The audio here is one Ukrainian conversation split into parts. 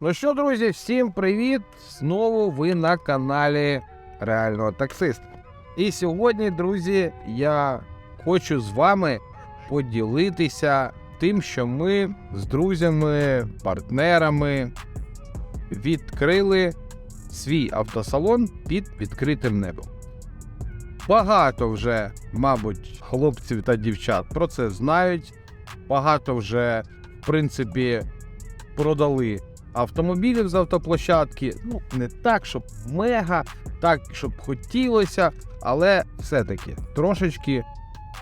Ну що, друзі, всім привіт! Знову ви на каналі Реального таксиста. І сьогодні, друзі, я хочу з вами поділитися тим, що ми з друзями, партнерами відкрили свій автосалон під відкритим небом. Багато вже, мабуть, хлопців та дівчат про це знають. Багато вже, в принципі, продали автомобілів з автоплощадки. Ну, не так, щоб мега, так, щоб хотілося, але все-таки трошечки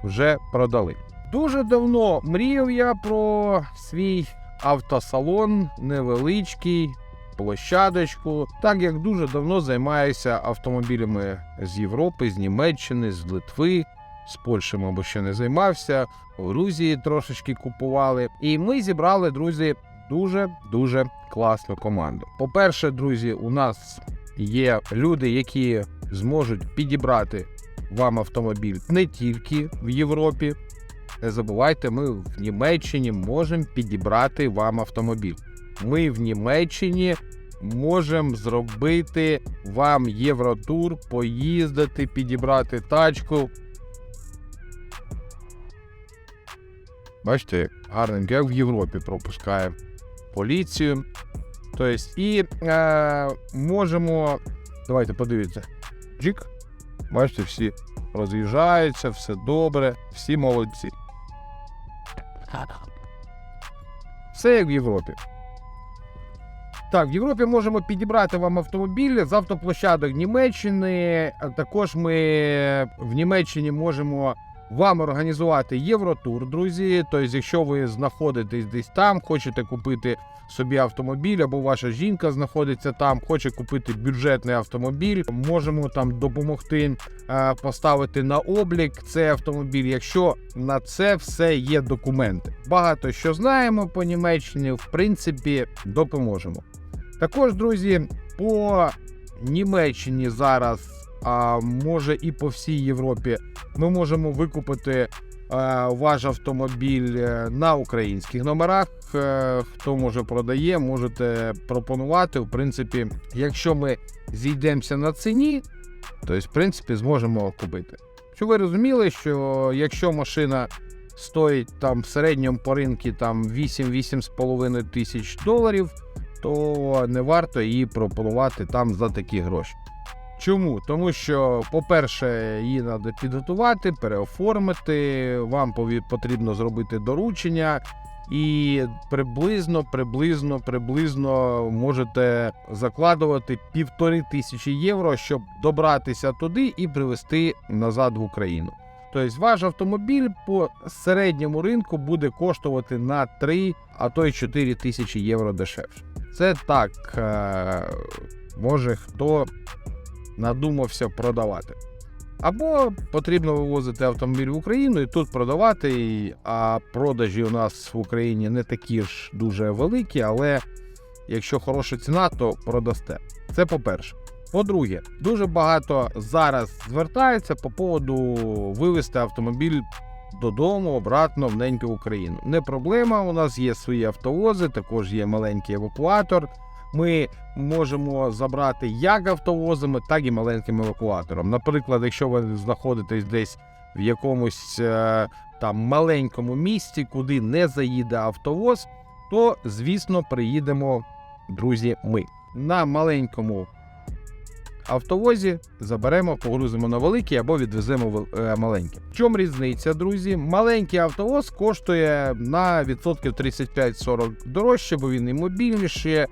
вже продали. Дуже давно мріяв я про свій автосалон невеличкий, площадочку, так як дуже давно займаюся автомобілями з Європи, з Німеччини, з Литви. З Польщі, мабуть, ще не займався, в Грузії трошечки купували. І ми зібрали, друзі, дуже дуже класну команду. По-перше, друзі, у нас є люди, які зможуть підібрати вам автомобіль не тільки в Європі. Не забувайте, ми в Німеччині можемо підібрати вам автомобіль. Ми в Німеччині можемо зробити вам євротур, поїздити, підібрати тачку. Бачите, гарненько, як в Європі пропускає поліцію. Тобто, і е, можемо. Давайте подивіться. Джик. Бачите, всі роз'їжджаються, все добре, всі молодці. Все як в Європі. Так, в Європі можемо підібрати вам автомобіль з автоплощадок Німеччини. Також ми в Німеччині можемо вам організувати євротур, друзі. Тобто, якщо ви знаходитесь десь там, хочете купити собі автомобіль, або ваша жінка знаходиться там, хоче купити бюджетний автомобіль, можемо там допомогти е, поставити на облік цей автомобіль, якщо на це все є документи. Багато що знаємо по Німеччині, в принципі, допоможемо. Також, друзі, по Німеччині зараз, а може і по всій Європі, ми можемо викупити е, ваш автомобіль е, на українських номерах. Е, хто може продає, можете пропонувати. В принципі, якщо ми зійдемося на ціні, то в принципі зможемо купити. Щоб ви розуміли, що якщо машина стоїть там в середньому по ринку там 8-8,5 тисяч доларів, то не варто її пропонувати там за такі гроші. Чому? Тому що, по-перше, її треба підготувати, переоформити, вам потрібно зробити доручення, і приблизно, приблизно, приблизно можете закладувати півтори тисячі євро, щоб добратися туди і привезти назад в Україну. Тобто ваш автомобіль по середньому ринку буде коштувати на 3, а то й 4 тисячі євро дешевше. Це так, е, може хто надумався продавати. Або потрібно вивозити автомобіль в Україну і тут продавати, а продажі у нас в Україні не такі ж дуже великі, але якщо хороша ціна, то продасте. Це по-перше. По-друге, дуже багато зараз звертаються по поводу вивезти автомобіль додому, обратно в неньку Україну. Не проблема, у нас є свої автовози, також є маленький евакуатор. Ми можемо забрати як автовозами, так і маленьким евакуатором. Наприклад, якщо ви знаходитесь десь в якомусь е, там маленькому місті, куди не заїде автовоз, то звісно приїдемо, друзі, ми на маленькому автовозі заберемо, погрузимо на великий або відвеземо в е, маленький. В чому різниця, друзі? Маленький автовоз коштує на відсотків 35-40 дорожче, бо він і мобільніше.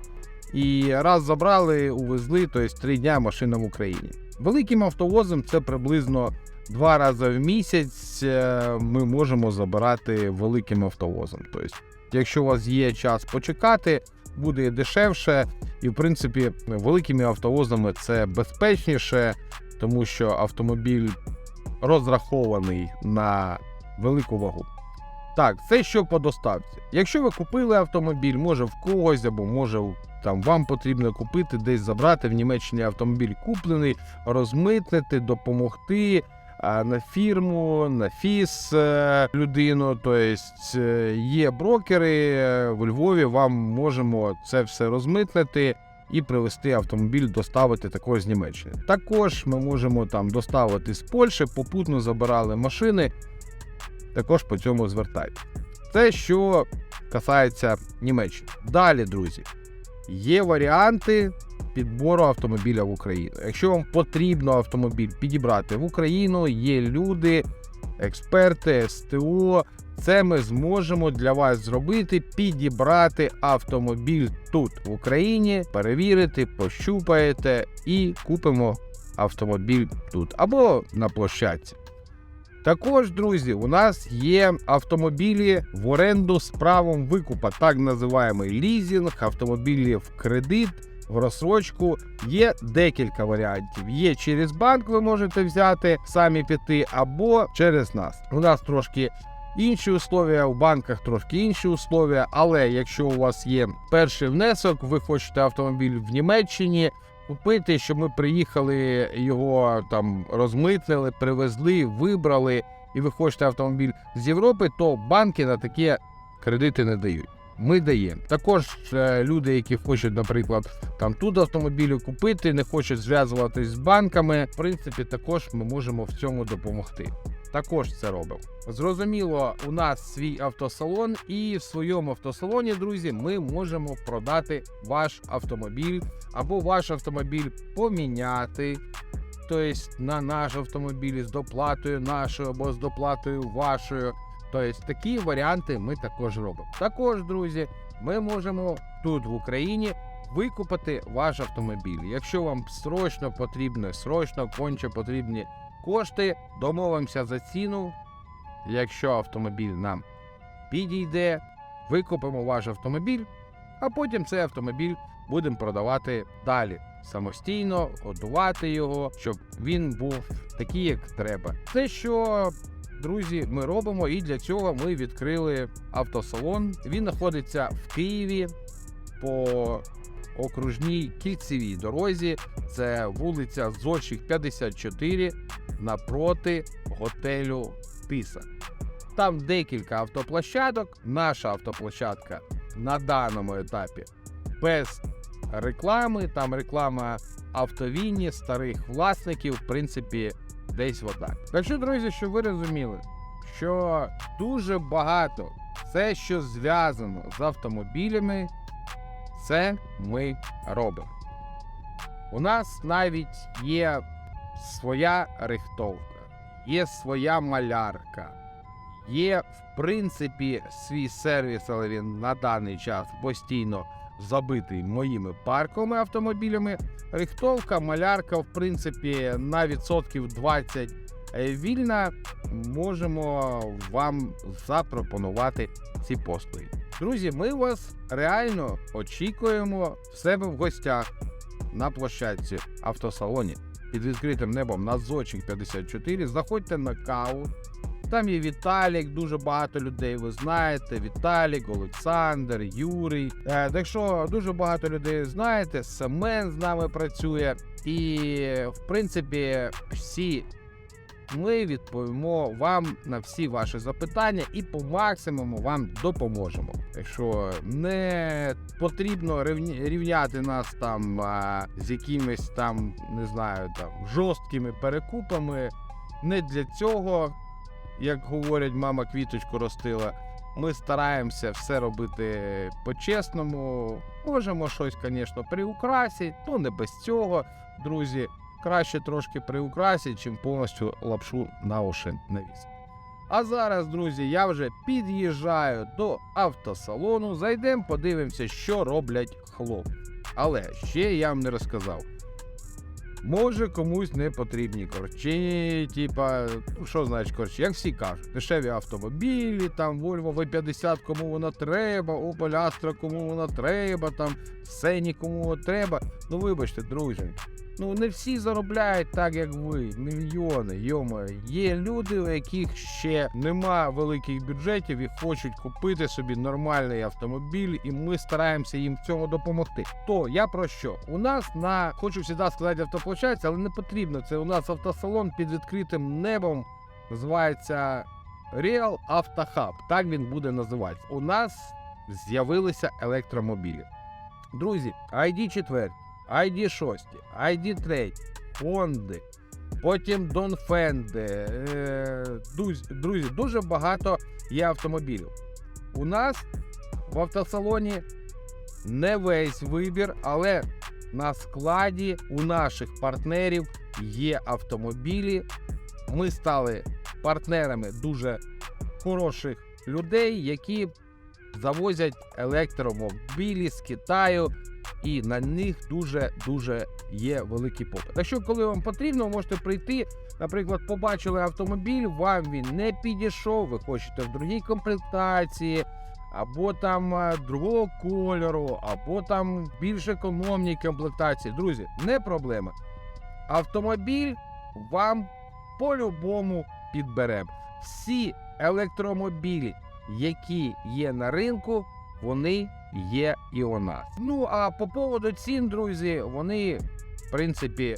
І раз забрали, увезли, тобто три дня машина в Україні. Великим автовозом це приблизно два рази в місяць е, ми можемо забирати великим автовозом. Тобто, якщо у вас є час почекати, буде дешевше, і в принципі великими автовозами це безпечніше, тому що автомобіль розрахований на велику вагу. Так, це що по доставці. Якщо ви купили автомобіль, може в когось або може у- там вам потрібно купити, десь забрати в Німеччині автомобіль куплений, розмитнити, допомогти. а, на фірму, на фіс е, людину. Тобто е, є брокери е, в Львові. Вам можемо це все розмитнити. І привезти автомобіль, доставити також з Німеччини. Також ми можемо там доставити з Польщі, попутно забирали машини. Також по цьому звертайте. Це що касається Німеччини. Далі, друзі, є варіанти підбору автомобіля в Україну. Якщо вам потрібно автомобіль підібрати в Україну, є люди, експерти, СТО. Це ми зможемо для вас зробити, підібрати автомобіль тут в Україні, перевірити, пощупаєте і купимо автомобіль тут або на площадці. Також, друзі, у нас є автомобілі в оренду з правом викупа, так називаємо лізінг, автомобілі в кредит, в розсрочку. Є декілька варіантів. Є через банк, ви можете взяти самі піти, або через нас. У нас трошки інші условия, у банках трошки інші условия. Але якщо у вас є перший внесок, ви хочете автомобіль в Німеччині. Купити, щоб ми приїхали, його там розмитнили, привезли, вибрали, і ви хочете автомобіль з Європи, то банки на такі кредити не дають. Ми даємо. Також е, люди, які хочуть, наприклад, там тут автомобілі купити, не хочуть зв'язуватись з банками. В принципі, також ми можемо в цьому допомогти. Також це робимо. Зрозуміло, у нас свій автосалон, і в своєму автосалоні, друзі, ми можемо продати ваш автомобіль або ваш автомобіль поміняти. Тобто на наш автомобіль з доплатою нашою або з доплатою вашою. Тобто такі варіанти ми також робимо. Також, друзі, ми можемо тут в Україні викупити ваш автомобіль. Якщо вам срочно потрібно, срочно конче потрібні кошти, домовимося за ціну. Якщо автомобіль нам підійде, викупимо ваш автомобіль, а потім цей автомобіль будемо продавати далі самостійно, годувати його, щоб він був такий, як треба. Це що. Друзі, ми робимо, і для цього ми відкрили автосалон. Він знаходиться в Києві по окружній кільцевій дорозі. Це вулиця Зодчих 54 напроти готелю Тиса. Там декілька автоплощадок. Наша автоплощадка на даному етапі без реклами. Там реклама автовійні, старих власників, в принципі, десь отак. Так що, друзі, щоб ви розуміли, що дуже багато все, що зв'язано з автомобілями, це ми робимо. У нас навіть є своя рихтовка, є своя малярка, є, в принципі, свій сервіс, але він на даний час постійно забитий моїми парковими автомобілями. Рихтовка, малярка, в принципі, на відсотків 20 вільна. Можемо вам запропонувати ці послуги. Друзі, ми вас реально очікуємо в себе в гостях на площадці автосалоні під відкритим небом на Зочих 54. Заходьте на каву. Там є Віталік, дуже багато людей. Ви знаєте. Віталік, Олександр, Юрій. Е, так що дуже багато людей знаєте. Семен з нами працює. І, в принципі, всі ми відповімо вам на всі ваші запитання і по максимуму вам допоможемо. Якщо не потрібно рівняти нас там з якимись там, не знаю, там жорсткими перекупами, не для цього, як говорять, мама квіточку ростила. Ми стараємося все робити по-чесному. Можемо щось, звісно, приукрасити, ну не без цього, друзі краще трошки приукрасити, чим повністю лапшу на уші навісити. А зараз, друзі, я вже під'їжджаю до автосалону. Зайдемо, подивимося, що роблять хлопці. Але ще я вам не розказав. Може комусь не потрібні корчі, типа, ну що значить корчі, як всі кажуть, дешеві автомобілі, там Volvo V50, кому воно треба, Opel Astra, кому воно треба, там Сені, кому воно треба. Ну вибачте, друзі, Ну, не всі заробляють так, як ви. Мільйони. Йома, є люди, у яких ще нема великих бюджетів і хочуть купити собі нормальний автомобіль, і ми стараємося їм в цьому допомогти. То я про що? У нас на хочу завжди сказати автоплощадці, але не потрібно. Це у нас автосалон під відкритим небом. Називається Real Auto Hub. Так він буде називатися. У нас з'явилися електромобілі. Друзі, ID 4, ID 6, ID 3, Honda, потім Донфенди. Е, друзі, дуже багато є автомобілів. У нас в автосалоні не весь вибір, але на складі у наших партнерів є автомобілі. Ми стали партнерами дуже хороших людей, які завозять електромобілі з Китаю, і на них дуже дуже є великий попит. Так що, коли вам потрібно, ви можете прийти. Наприклад, побачили автомобіль, вам він не підійшов, ви хочете в другій комплектації, або там е, другого кольору, або там більш економній комплектації. Друзі, не проблема. Автомобіль вам по-любому підберемо. Всі електромобілі, які є на ринку, вони є і у нас. Ну а по поводу цін, друзі, вони в принципі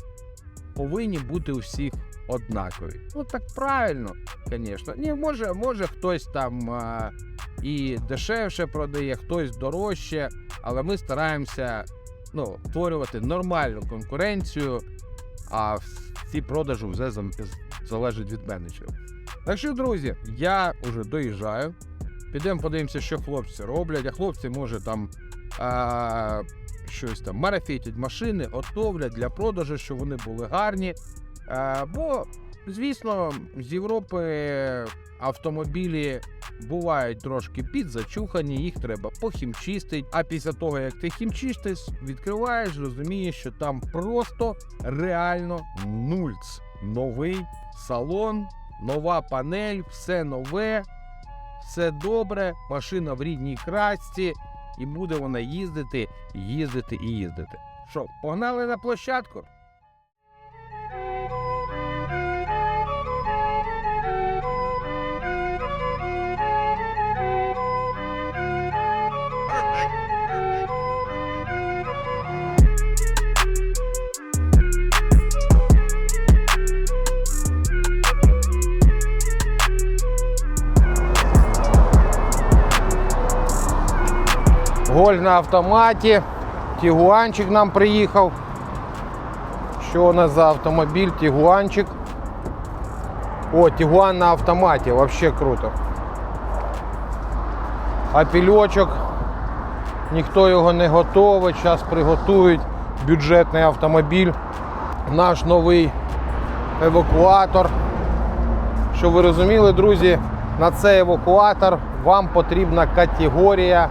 повинні бути у всіх однакові. Ну так правильно, звісно. Ні, може, може хтось там а, і дешевше продає, хтось дорожче, але ми стараємося ну, створювати нормальну конкуренцію, а ці продажі вже залежать від менеджерів. Так що, друзі, я вже доїжджаю. Підемо подивимося, що хлопці роблять. А хлопці, може, там а, щось там марафетять машини, готовлять для продажу, щоб вони були гарні. А, бо, звісно, з Європи автомобілі бувають трошки підзачухані, їх треба похімчистити. А після того, як ти хімчистиш, відкриваєш, розумієш, що там просто реально нульц. Новий салон, нова панель, все нове, все добре, машина в рідній красці, і буде вона їздити, їздити і їздити. Що, погнали на площадку? Голь на автоматі. Тігуанчик нам приїхав. Що у нас за автомобіль? Тігуанчик. О, Тігуан на автоматі, вообще круто. А. Ніхто його не готовий. Зараз приготують бюджетний автомобіль. Наш новий евакуатор. Щоб ви розуміли, друзі, на цей евакуатор вам потрібна категорія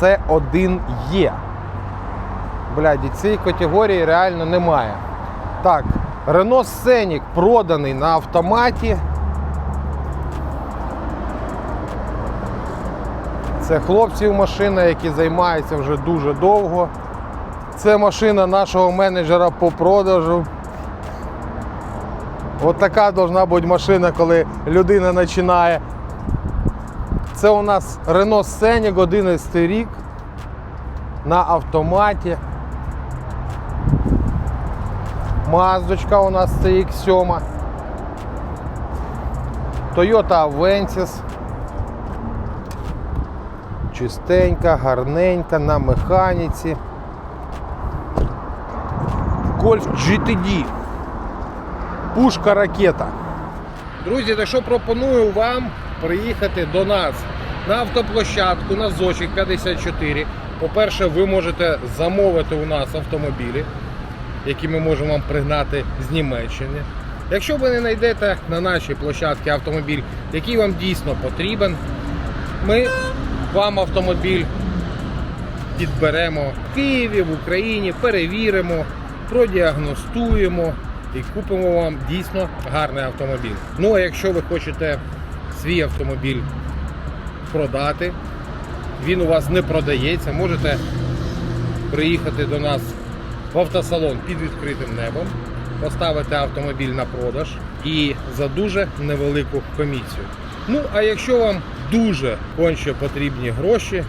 С1Е. Блядь, і цієї категорії реально немає. Так, Renault Scenic проданий на автоматі. Це хлопців машина, які займаються вже дуже довго. Це машина нашого менеджера по продажу. От така должна бути машина, коли людина починає. Це у нас Renault Scenic 11 рік на автоматі. Маздочка у нас CX7. Toyota Avensis. Чистенька, гарненька, на механіці. Golf GTD. Пушка ракета. Друзі, так що пропоную вам приїхати до нас на автоплощадку на Зочик 54. По-перше, ви можете замовити у нас автомобілі, які ми можемо вам пригнати з Німеччини. Якщо ви не знайдете на нашій площадці автомобіль, який вам дійсно потрібен, ми вам автомобіль підберемо в Києві, в Україні, перевіримо, продіагностуємо і купимо вам дійсно гарний автомобіль. Ну а якщо ви хочете свій автомобіль продати, він у вас не продається, можете приїхати до нас в автосалон під відкритим небом, поставити автомобіль на продаж і за дуже невелику комісію. Ну, а якщо вам дуже конче потрібні гроші,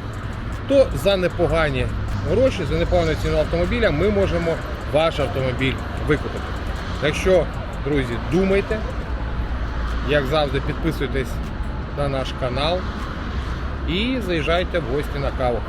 то за непогані гроші, за непогану ціну автомобіля ми можемо ваш автомобіль викупити. Так що, друзі, думайте, як завжди, підписуйтесь на наш канал і заїжджайте в гості на каву.